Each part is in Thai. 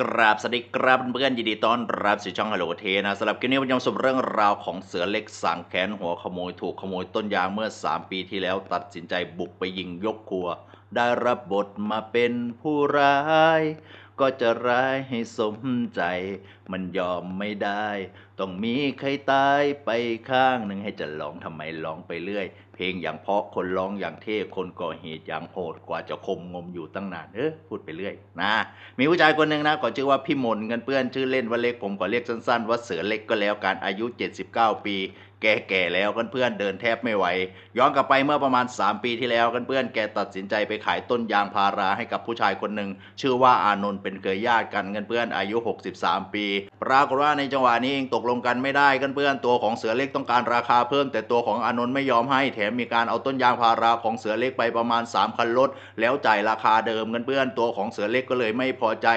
กราบสวัสดีครับเพื่อนๆยินดีต้อนรับสู่ช่องฮัลโหลเทนะสำหรับคลิปนี้ผมจะมาสรุปเรื่องราวของเสือเล็กสั่งแขนหัวขโมยถูกขโมยต้นยางเมื่อ 3 ปีที่แล้วตัดสินใจบุกไปยิงยกครัว ได้รับบทมาเป็นผู้ร้าย ก็จะร้ายให้สมใจ มันยอมไม่ได้ ต้องมีใครตายไปข้างหนึ่งให้จะร้องทำไมร้องไปเรื่อย เพลงอย่างเพาะคนร้องอย่างเท่คนก่อเหตุอย่างโหดกว่าจะคมงมอยู่ตั้งนานเออพูดไปเรื่อยนะมีผู้ชายคนหนึ่งนะขอชื่อว่าพี่มนกันเพื่อนชื่อเล่นว่าเล็กผมขอเรียกสั้นๆ ว่าเสือเล็กก็แล้วกันอายุ 79 ปี แกแก่แล้วกันเพื่อนเดินแทบไม่ไหว ย้อนกลับไปเมื่อประมาณ 3 ปีที่แล้วกันเพื่อนแกตัดสินใจไปขายต้นยางพาราให้กับผู้ชายคนหนึ่งชื่อว่าอานนท์เป็นเคยญาติกันกันเพื่อนอายุ 63 ปี ปรากฏว่าในจังหวะนี้เองตกลงกันไม่ได้กันเพื่อนตัวของเสือเล็กต้องการราคาเพิ่ม แต่ตัวของอานนท์ไม่ยอมให้แถมมีการเอาต้นยางพาราของเสือเล็กไปประมาณ 3 คันรถแล้วจ่ายราคาเดิมกันเพื่อนตัวของเสือเล็กก็เลยไม่พอใจ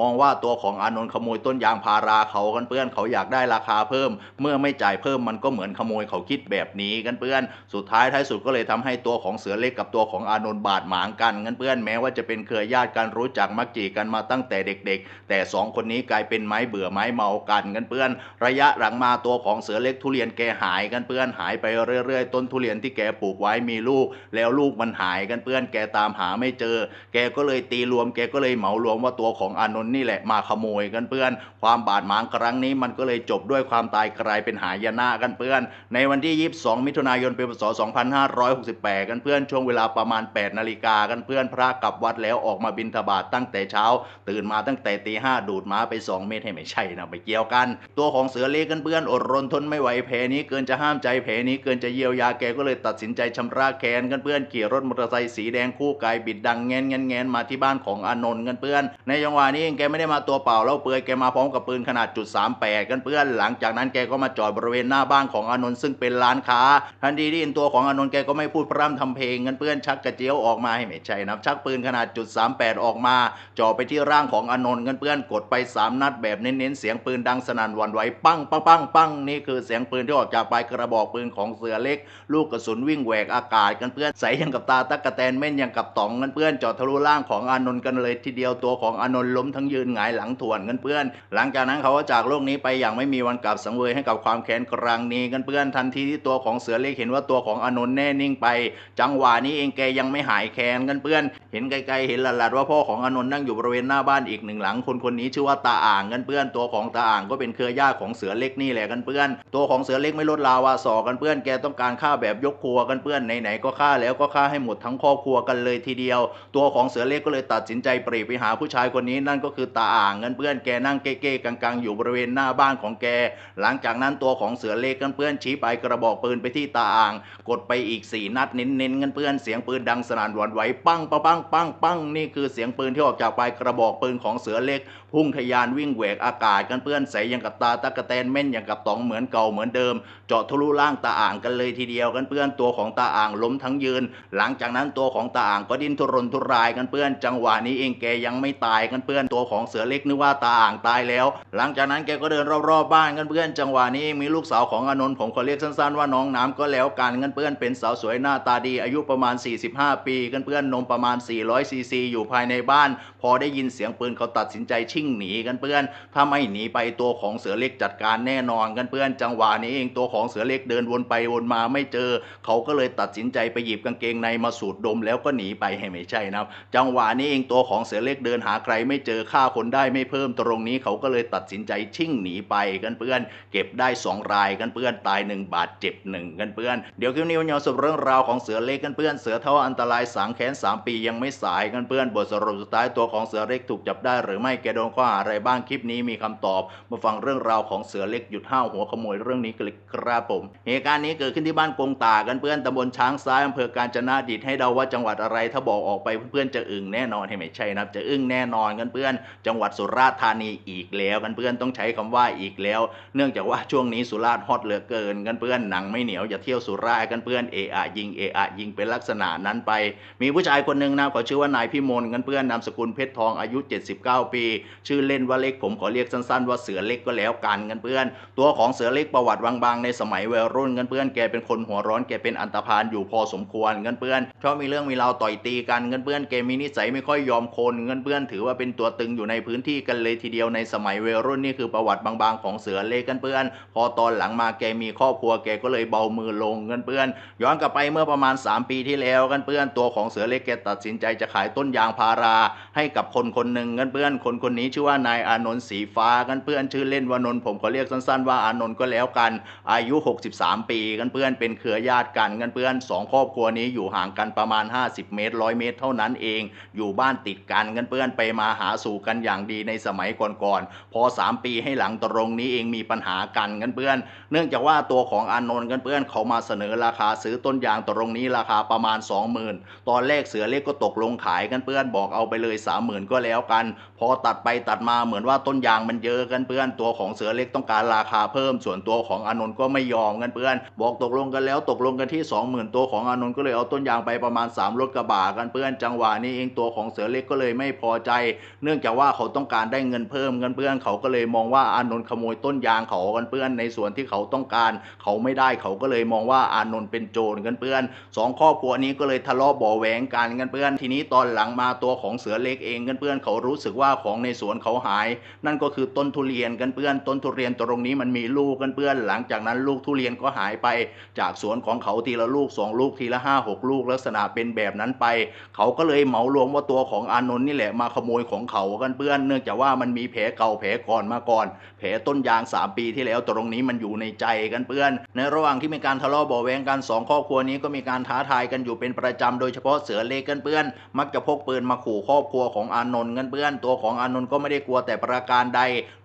มองว่าตัวของอานนท์ขโมยต้นยางพาราเขากันเพื่อนเขาอยากได้ราคาเพิ่ม เมื่อไม่จ่ายเพิ่มมันก็เหมือนขโมยเขาคิดแบบนี้กันเพื่อน สุดท้ายท้ายสุดก็เลยทำให้ตัวของเสือเล็กกับตัวของอานนท์บาดหมางกันกันเพื่อนแม้ว่าจะเป็นเครือญาติกันรู้จักมักจีกันมาตั้งแต่เด็ก ๆ แต่สองคนนี้กลายเป็นไม้เบื่อไม้เมากันกันเพื่อน ระยะหลังมาตัวของเสือเล็กทุเรียนแกหายกันเพื่อนหายไปเรื่อยๆ ต้นทุเรียนที่แกปลูกไว้มีลูก แล้วลูกมันหายกันเพื่อนแกตามหาไม่เจอ แกก็เลยตีรวม แกก็เลยเหมารวมว่าตัวของอานนท์นี่แหละมาขโมยกันเพื่อน ความบาดหมางครั้งนี้มันก็เลยจบด้วยความตายกลายเป็นหายนะกันเพื่อนในวันที่ 22 มิถุนายนปีพศ 2568 กันเพื่อนช่วงเวลาประมาณ 8 นาฬิกากันเพื่อนพระกลับวัดแล้วออกมาบิณฑบาตตั้งแต่เช้า ตื่นมาตั้งแต่ตีห้าดูดม้าไป 2 เมตรให้ไม่ใช่นะไม่เกี่ยวกัน ตัวของเสือเล็กกันเพื่อนอดรนทนไม่ไหวแผลนี้เกินจะห้ามใจแผลนี้เกินจะเยียวยาแกก็เลยตัดสินใจชำระแค้นกันเพื่อนขี่รถมอเตอร์ไซค์สีแดงคู่กายบิดดังแงนแงนแงนมาที่บ้านของอานนท์กันเพื่อน ในจังหวะนี้เองแกไม่ได้มาตัวเปล่าแล้วเปลือยแกมาพร้อมกับปืนขนาดจุด38กันเพื่อน หลังจากนั้นแกก็มาจอดบริเวณหน้าบ้านของอานนท์ซึ่งเป็นร้านค้า ทันทีที่เห็นตัวของอานนท์แกก็ไม่พูดพร่ำทำเพลงกันเพื่อนชักกระเจียวออกมาให้ไม่ใช่นะชักปืนขนาดจุด38ออกมาจ่อไปที่ร่างของอานนท์กันเพื่อนกดไปสามนัดแบบเน้นๆเสียงปืนดังสนั่นวันไหวปังปังปังปังนี่คือเสียงปืนที่ออกจากปลายกระบอกปืนของเสือเล็ก ลูกกระสุนวิ่งแหวกอากาศกันเพื่อนใสยังกับตาตักกะแตนแม่นยังกับต๋องกันเพื่อนเจอดทะลุร่างของอานนท์กันเลยทีเดียวตัวของอานนท์ล้มทั้งยืนหงายหลังถ่วนกันเพื่อน หลังจากนั้นเขาก็จากโลกนี้ไปอย่างไม่มีวันกลับสังเวยให้กับความแค้นครั้งนี้กันเพื่อนทันทีที่ตัวของเสือเล็กเห็นว่าตัวของอนนท์แน่นิ่งไป จังหวะนี้เองแกยังไม่หายแค้นกันเพื่อน เห็นไกลๆเห็นหลัดๆว่าพ่อของอนนท์นั่งอยู่บริเวณหน้าบ้านอีกหนึ่งหลังคนคนนี้ชื่อว่าตาอ่างกันเพื่อนตัวของตาอ่างก็เป็นเครือญาติของเสือเล็กนี่แหละกันเพื่อน ตัวของเสือเล็กไม่ลดลาวาสอกันเพื่อนแกต้องการฆ่าแบบยกครัวกันเพื่อนไหนๆก็ฆ่าแล้วก็ฆ่าให้หมดทั้งครอบครัวกันเลยทีเดียว ตัวของเสือเล็กก็เลยตัดสินใจปรีไปหาผู้ชายคนนี้นั่นก็คือตาอ่างกันเพื่อนแกนั่งเก้ๆกังๆอยู่บริเวณหน้าบ้านของแก หลังจากนั้นตัวของเสือเล็กกันเพื่อนชี้ไปกระบอกปืนไปที่ตาอ่าง กดไปอีกสี่นัดเน้นๆกันเพื่อนเสียงปืนดังสนั่นหวั่นไหวปังปังปังปังปังนี่คือเสียงปืนที่ออกจากปลายกระบอกปืนของเสือเล็ก พุ่งทยานวิ่งแหวกอากาศกันเพื่อนใสยังกับตาตะกะแตนแม่นอย่างกับตองเหมือนเก่าเหมือนเดิม เจาะทะลุร่างตาอ่างกันเลยทีเดียวกันเพื่อนตัวของตาอ่างล้มทั้งยืน หลังจากนั้นตัวของตาอ่างก็ดิ้นทุรนทุรายกันเพื่อน จังหวะนี้เองแกยังไม่ตายกันเพื่อนตัวของเสือเล็กนึกว่าตาอ่างตายแล้ว หลังจากนั้นแกก็เดินรอบๆบ้านกันเพื่อน จังหวะนี้มีลูกสาวของอนนท์ผมขอเรียกสั้นๆว่าน้องน้ำก็แล้วกันกันเพื่อนเป็นสาวสวยหน้าตาดีอายุประมาณ 45 ปีกันเพื่อนนมประมาณ 400ซีซีอยู่ภายในบ้าน พอได้ยินเสียงปืนเขาตัดสินใจชิ่งหนีกันเพื่อน ถ้าไม่หนีไปตัวของเสือเล็กจัดการแน่นอนกันเพื่อนจังหวะนี้เองตัวของเสือเล็กเดินวนไปวนมาไม่เจอ เขาก็เลยตัดสินใจไปหยิบกางเกงในมาสูดดมแล้วก็หนีไปให้ไม่ใช่นะจังหวะนี้เองตัวของเสือเล็กเดินหาใครไม่เจอฆ่าคนได้ไม่เพิ่มตรงนี้เขาก็เลยตัดสินใจชิ่งหนีไปกันเพื่อน เก็บได้สองรายกันเพื่อนตายหนึ่งบาดเจ็บหนึ่งกันเพื่อน เดี๋ยวคลิปนี้วันนี้สรุปเรื่องราวของเสือเล็กกันเพื่อน เสือเท่าอันตรายสางแขนสามปียังไม่สายกันเพื่อนบทสรุปสุดท้ายตัวของเสือเล็กถูกจับได้ หรือไม่แกโดนข้อหาอะไรบ้างคลิปนี้มีคำตอบ มาฟังเรื่องราวของเสือเล็กหยุดห้าวหัวขโมยเรื่องนี้กันเลยครับผม เหตุการณ์นี้เกิดขึ้นที่บ้านกงตากันเพื่อนตำบลช้างซ้ายอำเภอกาญจนาดิตให้เดาว่าจังหวัดอะไรถ้าบอกออกไปเพื่อนๆจะอึ้งแน่นอนให้ไม่ใช่นะจะอึ้งแน่นอนกันเพื่อน จังหวัดสุราษฎร์ธานีอีกแล้วกันเพื่อนต้องใช้คำว่าอีกแล้ว เนื่องจากว่าช่วงนี้สุราษฎร์ฮอตเหลือเกินกันเพื่อนหนังไม่เหนียวอย่าเที่ยวสุรากันเพื่อนเอะอะยิงเอะอะยิงเป็นลักษณะนั้นไป มีผู้ชายคนหนึ่งนะเขาชื่อว่านายพิมลกันเพื่อนนามสกุลเพชรทองอายุ 79 ปี ชื่อเล่นว่าเล็กผมขอเรียกสั้นๆ ว่าเสือเล็กก็แล้วกันกันเพื่อน ตัวของเสือเล็กประวัติบางๆในสมัยวัยรุ่นกันเพื่อนแกเป็นคนหัวร้อนแกเป็นอันตรพานอยู่พอสมควรกันเพื่อนชอบมีเรื่องมีราวต่อยตีกันกันเพื่อนแกมีนิสัยไม่ค่อยยอมคนกันเพื่อนถือว่าเป็นตัวตึงอยู่ในพื้นที่กันเลยทีเดียวในสมัยวัยรุ่นนี่คือประวัติบางๆของเสือเล็กกันเพื่อน พอตอนหลังมาแกมีครอบครัวแกก็เลยเบามือลงกันเพื่อน ย้อนกลับไปเมื่อประมาณ 3 ปีที่แล้วกันเพื่อนตัวของเสือเล็กแกตัดสินใจจะขายต้นยางพาราให้กับคนคนหนึ่งกันเพื่อนคนคนนี้ชื่อว่านายอานนท์สีฟ้ากันเพื่อนชื่อเล่นว่านนท์ผมขอเรียกสั้นๆว่าอานนท์ก็แล้วกัน อายุ 63 ปีกันเพื่อนเป็นเครือญาติกันกันเพื่อนสองครอบครัวนี้อยู่ห่างกันประมาณ 50 เมตรร้อยเมตร เท่านั้นเอง อยู่บ้านติดกันกันเพื่อนไปมาหาสู่กันอย่างดีในสมัยก่อนๆพอ 3 ปีให้หลังตรงนี้เองมีปัญหากันกันเพื่อน เนื่องจากว่าตัวของอานนท์กันเพื่อนเขามาเสนอราคาซื้อต้นยางตรงนี้ราคาประมาณ 20,000 ตอนแรกเสือเล็กก็ตกลงขายกันเพื่อนบอกเอาไปเลย 30,000 ก็แล้วกัน พอตัดไปตัดมาเหมือนว่าต้นยางมันเยอะกันเพื่อนตัวของเสือเล็กต้องการราคาเพิ่ม ส่วนตัวของอานนท์ก็ไม่ยอมกันเพื่อน บอกตกลงกันแล้วตกลงกันที่ 20,000 ตัวของอานนท์ก็เลยเอาต้นยางไปประมาณ3รถกระบะกันเพื่อนจังหวะนี้เองตัวของเสือเล็กก็เลยไม่พอใจ เนื่องจากว่าเขาต้องการได้เงินเพิ่มกันเพื่อนเขาก็เลยมองว่าอานนท์ขโมยต้นยางเขากันเพื่อนในส่วนที่เขาต้องการเขาไม่ได้เขาก็เลยมองว่าอานนท์เป็นโจรกันเพื่อนสองครอบครัวนี้ก็เลยทะเลาะบ่อแหวงกันกันเพื่อนทีนี้ตอนหลังมาตัวของเสือเล็กเองกันเพื่อนเขารู้สึกว่าของในสวนเขาหาย นั่นก็คือต้นทุเรียนกันเพื่อนต้นทุเรียนตรงนี้มันมีลูกกันเพื่อนหลังจากนั้นลูกทุเรียนก็หายไป จากสวนของเขาทีละลูกสองลูกทีละห้าหกลูกลักษณะเป็นแบบนั้นไป เขาก็เลยเหมารวมว่าตัวของอานนท์นี่แหละมาขโมยของเขากันเพื่อน เนื่องจากว่ามันมีแผลเก่าแผลก่อนมาก่อน แผลต้นยาง3ปีที่แล้วตรงนี้มันอยู่ในใจกันเพื่อน ในระหว่างที่มีการทะเลาะเบาแวงกันสองครอบครัวนี้ก็มีการท้าทายกันอยู่เป็นประจำโดยเฉพาะเสือเล็กกันเพื่อน มักจะพกปืนมาขู่ครอบครัวของอานนท์กันเพื่อน ตัวของอานนท์ก็ไม่ได้กลัวแต่ประการใด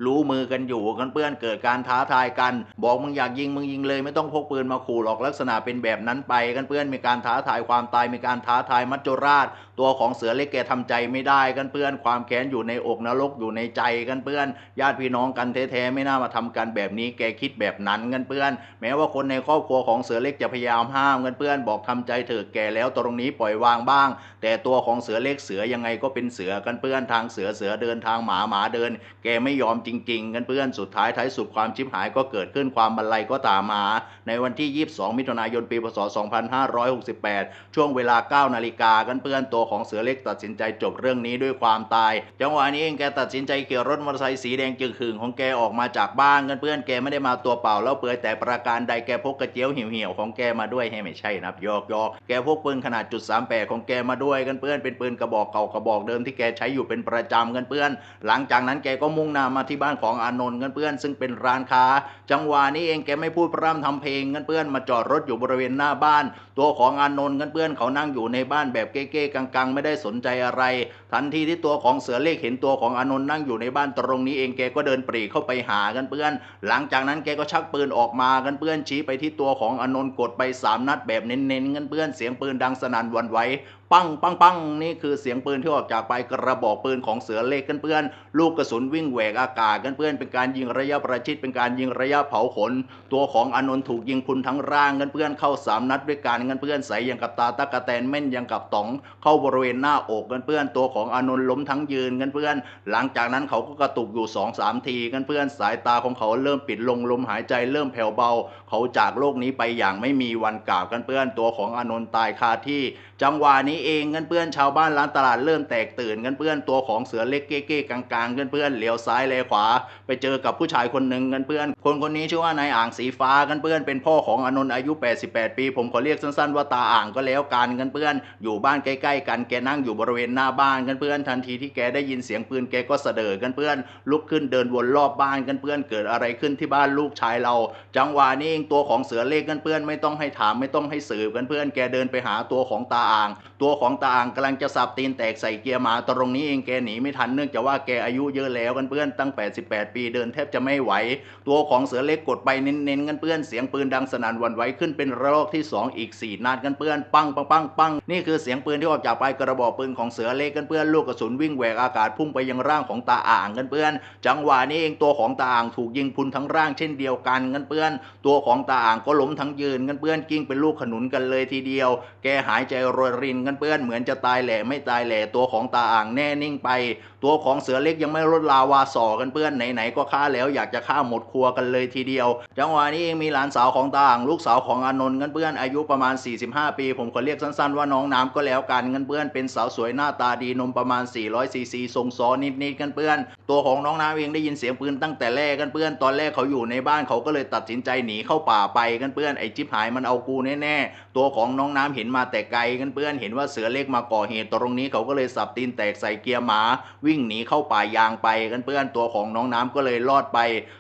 รู้มือกันอยู่กันเพื่อนเกิดการท้าทายกัน บอกมึงอยากยิงมึงยิงเลยไม่ต้องพกปืนมาขู่หรอกลักษณะเป็นแบบนั้นไปกันเพื่อนมีการท้าทายความตายมีการท้าทายมัจจุราช ตัวของเสือเล็กแกทำใจไม่ได้กันเพื่อนความแค้นอยู่ในอกนรกอยู่ในใจกันเพื่อน ญาติพี่น้องกันแท้ๆไม่น่ามาทำกันแบบนี้แกคิดแบบนั้นกันเพื่อน แม้ว่าคนในครอบครัวของเสือเล็กจะพยายามห้ามกันเพื่อนบอกทำใจเถอะแกแล้วตรงนี้ปล่อยวางบ้าง แต่ตัวของเสือเล็กเสือยังไงก็เป็นเสือกันเพื่อนทางเสือเสือเดินทางหมาหมาเดิน แกไม่ยอมจริงๆกันเพื่อนสุดท้ายท้ายสุดความชิบหายก็เกิดขึ้นความบันไลก็ตามมา ในวันที่ 22 มิถุนายนปีพศ 2568 ช่วงเวลา 9 นาฬิกากันเพื่อนตัวของเสือเล็กตัดสินใจจบเรื่องนี้ด้วยความตาย จังหวะนี้เองแกตัดสินใจเขี่ยรถมอเตอร์ไซค์สีแดงจึงขึงของแกออกมาจากบ้านกันเพื่อนแกไม่ได้มาตัวเปล่าแล้วเปลือยแต่ประการใดแกพกกระเจียวเหี่ยวๆของแกมาด้วยให้ไม่ใช่นับยอกยอกแกพกปืนขนาดจุด38ของแกมาด้วยกันเพื่อนเป็นปืนกระบอกเก่ากระบอกเดิมที่แกใช้อยู่เป็นประจำกันเพื่อน หลังจากนั้นแกก็มุ่งหน้ามาที่บ้านของอานนท์กันเพื่อน ซึ่งเป็นร้านค้า จังหวะนี้เองแกไม่พูดพร่ำทำเพลงกันเพื่อนมาจอดรถอยู่บริเวณหน้าบ้าน ตัวของอานนท์กันเพื่อนเขานั่งอยู่ในบ้านแบบเก้ๆกังๆ ไม่ได้สนใจอะไร ทันทีที่ตัวของเสือเลขเห็นตัวของอานนท์นั่งอยู่ในบ้านตรงนี้เองแกก็เดินปรีเข้าไปหากันเพื่อน หลังจากนั้นแกก็ชักปืนออกมากันเพื่อนชี้ไปที่ตัวของอานนท์กดไปสามนัดแบบเน้นๆกันเพื่อนเสียงปืนดังสนั่นวันไหว ปังปังปังนี่คือเสียงปืนที่ออกจากไปกระบอกปืนของเสือเล็กกันเพื่อน ลูกกระสุนวิ่งแหวกอากาศกันเพื่อนเป็นการยิงระยะประชิดเป็นการยิงระยะเผาขน ตัวของอนนท์ถูกยิงพุนทั้งร่างกันเพื่อนเข้าสามนัดด้วยกันกันเพื่อนใสอย่างกับตาตะกะแตนแม่นย่างกับต๋อง เข้าบริเวณหน้าอกกันเพื่อน ตัวของอนนท์ล้มทั้งยืนกันเพื่อน หลังจากนั้นเขาก็กระตุกอยู่สองสามทีกันเพื่อนสายตาของเขาเริ่มปิดลงลมหายใจเริ่มแผ่วเบา เขาจากโลกนี้ไปอย่างไม่มีวันกล่าวกันเพื่อน ตัวของอนนท์ตายคาที่ จังหวะนี้เองกันเพื่อนชาวบ้านร้านตลาดเริ่มแตกตื่นกันเพื่อนตัวของเสือเล็กเก้ๆกลางๆกันเพื่อนเหลียวซ้ายแลขวา ไปเจอกับผู้ชายคนหนึ่งกันเพื่อน คนคนนี้ชื่อว่านายอ่างสีฟ้ากันเพื่อนเป็นพ่อของอนนท์อายุ 88 ปี ผมขอเรียกสั้นๆว่าตาอ่างก็แล้วกันกันเพื่อนอยู่บ้านใกล้ๆกันแกนั่งอยู่บริเวณหน้าบ้านกันเพื่อนทันทีที่แกได้ยินเสียงปืนแกก็เสดอกันเพื่อน ลุกขึ้นเดินวนรอบบ้านกันเพื่อนเกิดอะไรขึ้นที่บ้านลูกชายเรา จังหวะนี้เองตัวของเสือเล็กกันเพื่อนไม่ต้องให้ถามไม่ต้องให้สืบกันเพื่อนแกเดินไปหาตัวของตาอ่าง ตัวของตาอ่างกำลังจะสับตีนแตกใส่เกียร์หมาตรงนี้เองแกหนีไม่ทันเนื่องจากว่าแกอายุเยอะแล้วกันเพื่อนตั้ง 88 ปีเดินแทบจะไม่ไหว ตัวของเสือเล็กกดไปเน้นๆกันเพื่อนเสียงปืนดังสนั่นวันไหวขึ้นเป็นระลอกที่ 2 อีก 4นัดกันเพื่อนปังปังปังปังนี่คือเสียงปืนที่ออกจากปลายกระบอกปืนของเสือเล็กกันเพื่อนลูกกระสุนวิ่งแหวกอากาศพุ่งไปยังร่างของตาอ่างกันเพื่อน จังหวะนี้เองตัวของตาอ่างถูกยิงพุนทั้งร่างเช่นเดียวกันกันเพื่อน ตัวของตาอ่างก็ล้มทั้งยืนกันเพื่อนกิ้งเป็นลูกขนุนกันเลยทีเดียว แกหายใจโรยรินกันเพื่อนเหมือนจะตายแหล่ไม่ตายแหล่ตัวของตาอ่างแน่นิ่งไป ตัวของเสือเล็กยังไม่ลดลาวาสอกันเพื่อนไหนๆก็ฆ่าแล้วอยากจะฆ่าหมดครัวกันเลยทีเดียว จังหวะนี้เองมีหลานสาวของตาอ่างลูกสาวของอนนท์กันเพื่อนอายุประมาณ 45 ปี ผมขอเรียกสั้นๆว่าน้องน้ำก็แล้วกันกันเพื่อนเป็นสาวสวยหน้าตาดีนมประมาณ 400ซีซีทรงซ้อนิดๆกันเพื่อน ตัวของน้องน้ำเองได้ยินเสียงปืนตั้งแต่แรกกันเพื่อนตอนแรกเขาอยู่ในบ้านเขาก็เลยตัดสินใจหนีเข้าป่าไปกันเพื่อนไอ้จิ๊บหายมันเอากูแน่ๆตัวของน้องน้ำเห็นมาแต่ไกลกันเพื่อนเห็นว่าเสือเล็กมาก่อเหตุตรงนี้เขาก็เลยสับตีนแตกใส่เกียร์หมาวิิ่งหนีเข้าป่ายางไปกันเพื่อนตัวของน้องน้ำก็เลยรอดไป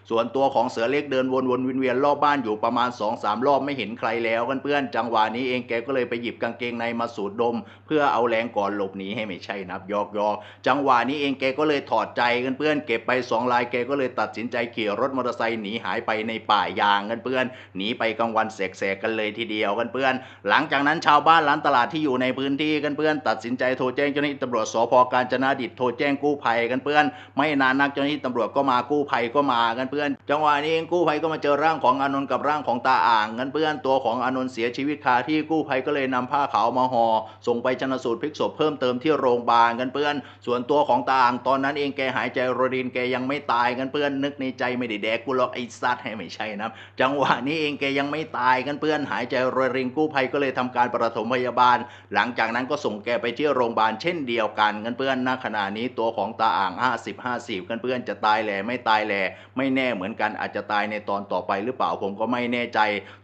ส่วนตัวของเสือเล็กเดินวนๆเวียนรอบบ้านอยู่ประมาณ2อสารอบไม่เห็นใครแล้วกันเพื่อนจังหวะนี้เองแกก็เลยไปหยิบกางเกงในมาสูดดม เพื่อเอาแรงก่อนหลบหนีให้ไม่ใช่นับยอกยอกจังหวะนี้เองแกก็เลยถอดใจกันเพื่อนเก็บไปสองลายแกก็เลยตัดสินใจขี่รถมอเตอร์ไซค์หนีหายไปในป่ายางกันเพื่อนหนีไปกลางวันแสกๆกันเลยทีเดียวกันเพื่อน หลังจากนั้นชาวบ้านร้านตลาดที่อยู่ในพื้นที่กันเพื่อนตัดสินใจโทรแจ้งเจ้าหน้าที่ตำรวจสพกาญจนาดิษโทรแจ้งกู้ภัยกันเพื่อน ไม่นานนักเจ้าหน้าที่ตำรวจก็มากู้ภัยก็มากันเพื่อน จังหวะนี้เองกู้ภัยก็มาเจอร่างของอานนท์กับร่างของตาอ่างกันเพื่อนตัวของอานนท์เสียชีวิตคาที่กู้ภัยก็เลยนำผ้าขาวมาห่อส่งไปชนสูตรพลิกศพเพิ่มเติมที่โรงพยาบาลกันเพื่อน ส่วนตัวของตาอ่างตอนนั้นเองแกหายใจโรยรินแกยังไม่ตายกันเพื่อนนึกในใจไม่ได้แดกกูหรอกไอ้ซัดให้ไม่ใช่นะจังหวะนี้เองแกยังไม่ตายกันเพื่อนหายใจโรยรินกู้ภัยก็เลยทำการประถมพยาบาล หลังจากนั้นก็ส่งแกไปที่โรงพยาบาลเช่นเดียวกันกันเพื่อนณขณะนี้ตัวของตาอ่าง 50 50กันเพื่อนจะตายแหล่ไม่ตายแหล่ไม่แน่เหมือนกันอาจจะตายในตอนต่อไปหรือเปล่าผมก็ไม่แน่ใจ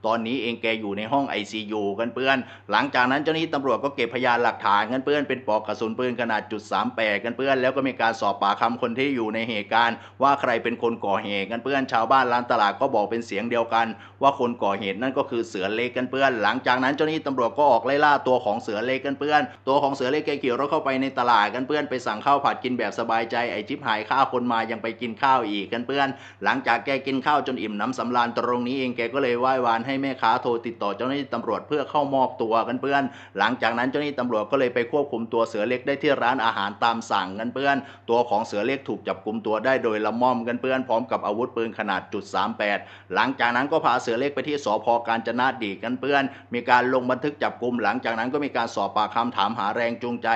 ตอนนี้เองแกอยู่ในห้อง ICU กันเพื่อน หลังจากนั้นเจ้าหน้าที่ตำรวจก็เก็บพยานหลักฐานกันเพื่อนเป็นปลอกกระสุนปืนขนาดจุด38กันเพื่อนแล้วก็มีการสอบปากคำคนที่อยู่ในเหตุการณ์ ว่าใครเป็นคนก่อเหตุกันเพื่อนชาวบ้านร้านตลาดก็บอกเป็นเสียงเดียวกัน ว่าคนก่อเหตุนั่นก็คือเสือเล็กกันเพื่อน หลังจากนั้นเจ้าหน้าที่ตำรวจก็ออกไล่ล่าตัวของเสือเล็กกันเพื่อน ตัวของเสือเล็กแกขี่รถเข้าไปในตลาดกันเพื่อนไปสั่งข้าวผัดกินแบบสบายใจไอ้จิ๊บหายข้าวคนมายังไปกินข้าวอีกกันเพื่อน หลังจากแกกินข้าวจนอิ่มน้ำสำราญตรงนี้เองแกก็เลยไหว้วานให้แม่ค้าโทรติดต่อเจ้าหน้าที่ตำรวจเพื่อเข้ามอบตัวกันเพื่อน หลังจากนั้นเจ้าหน้าที่ตำรวจก็เลยไปควบคุมตัวเสือเล็กได้ที่ร้านอาหารตามสั่งกันเพื่อน ตัวของเสือเล็กถูกจับกลุมตัวได้โดยละม่อมกันเพื่อนพร้อมกับอาวุธปืนขนาดจุด38หลังจากนั้นก็พาเสือเล็กไปที่สพกาญจนาดีกันเพื่อน มีการลงบันทึกจับกลุมหลังจากนั้นก็มีการสอบปากคำถามหาแรงจูงใจ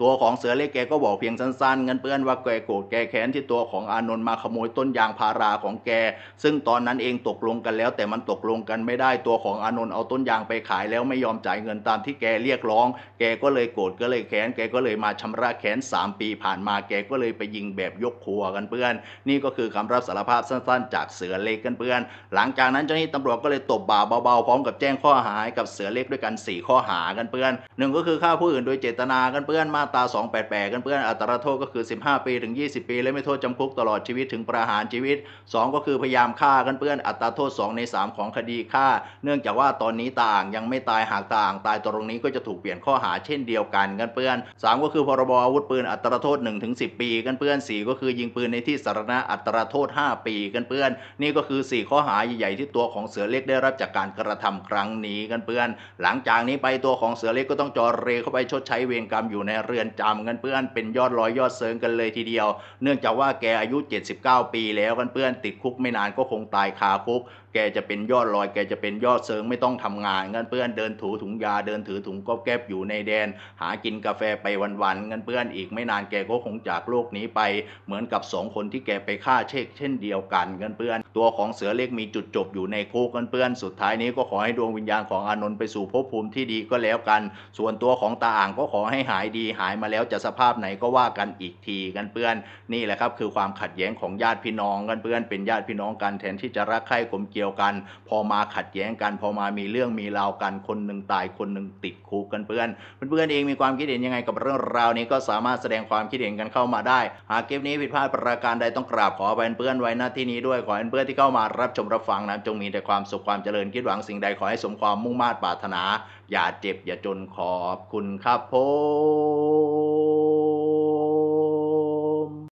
ตัวของเสือเล็กแกก็บอกเพียงสั้นๆกันเพื่อนว่าแกโกรธแกแค้นที่ตัวของอานนท์มาขโมยต้นยางพาราของแก ซึ่งตอนนั้นเองตกลงกันแล้ว แต่มันตกลงกันไม่ได้ตัวของอานนท์เอาต้นยางไปขายแล้วไม่ยอมจ่ายเงินตามที่แกเรียกร้อง แกก็เลยโกรธก็เลยแค้นแกก็เลยมาชำระแค้น 3 ปีผ่านมาแกก็เลยไปยิงแบบยกครัวกันเพื่อน นี่ก็คือคำรับสารภาพสั้นๆ จากเสือเล็กกันเพื่อน หลังจากนั้นเจ้าหน้าที่ตำรวจก็เลยตบบ่าเบาๆพร้อมกับแจ้งข้อหาให้กับเสือเล็กด้วยกัน 4 ข้อหากันเพื่อนหนึ่งก็คือฆ่าผู้อื่นโดยเจตนากันเพื่อนมาตรา288 กันเพื่อนอัตราโทษก็คือือ 15 ปีถึง 20 ปี และไม่โทษจำคุกตลอดชีวิตถึงประหารชีวิต 2 ก็คือพยายามฆ่ากันเพื่อนอัตราโทษ 2 ใน 3 ของคดีฆ่า เนื่องจากว่าตอนนี้ต่างยังไม่ตายหากต่าง ตายตรงนี้ก็จะถูกเปลี่ยนข้อหาเช่นเดียวกันกันเพื่อน 3 ก็คือพรบอาวุธปืนอัตราโทษ1ถึง10 ปีกันเพื่อน 4 ก็คือยิงปืนในที่สาธารณะอัตราโทษ 5 ปีกันเพื่อน นี่ก็คือ 4 ข้อหาใหญ่ๆที่ตัวของเสือเล็กได้รับจากการกระทำครั้งนี้กันเพื่อน หลังจากนี้ไปตัวของเสือเล็กก็ต้องจอเรเข้าไปชดใช้เวรกรรมอยู่ในเรือนจำกันเพื่อนเป็นยอดร้อยยอดเซิงกันเลยทีเดียว เนื่องจากว่าแกอายุ 79 ปีแล้วเพื่อนติดคุกไม่นานก็คงตายคาคุกแกจะเป็นยอดลอยแกจะเป็นยอดเซิงไม่ต้องทำงานเงินเพื่อนเดินถูถุงยาเดินถือถุงก๊อบแก๊บอยู่ในแดน หากินกาแฟไปวันๆเงินเพื่อนอีกไม่นานแกก็คงจากโลกนี้ไป เหมือนกับสองคนที่แกไปฆ่าเช็คเช่นเดียวกันเงินเพื่อนตัวของเสือเล็กมีจุดจบอยู่ในคุกเงินเพื่อนสุดท้ายนี้ก็ขอให้ดวงวิญญาณของอานนท์ไปสู่ภพภูมิที่ดีก็แล้วกัน ส่วนตัวของตาอ่างก็ขอให้หายดีหายมาแล้วจะสภาพไหนก็ว่ากันอีกอีกทีกันเพื่อน นี่แหละครับคือความขัดแย้งของญาติพี่น้องกันเพื่อนเป็นญาติพี่น้องกันแทนที่จะรักใคร่กลมเกลียวกัน พอมาขัดแย้งกัน พอมามีเรื่องมีราวกันคนหนึ่งตายคนหนึ่งติดคุกกันเพื่อนเพื่อนเองมีความคิดเห็นยังไงกับเรื่องราวนี้ก็สามารถแสดงความคิดเห็นกันเข้ามาได้ หากคลิปนี้ผิดพลาดประการใดต้องกราบขออภัยเพื่อนไว้ณที่นี้ด้วยขอให้เพื่อนที่เข้ามารับชมรับฟังนะจงมีแต่ความสุขความเจริญคิดหวังสิ่งใดขอให้สมความมุ่งมา่ปรารถนา อย่าเจ็บอย่าจนขอบคุณครับผม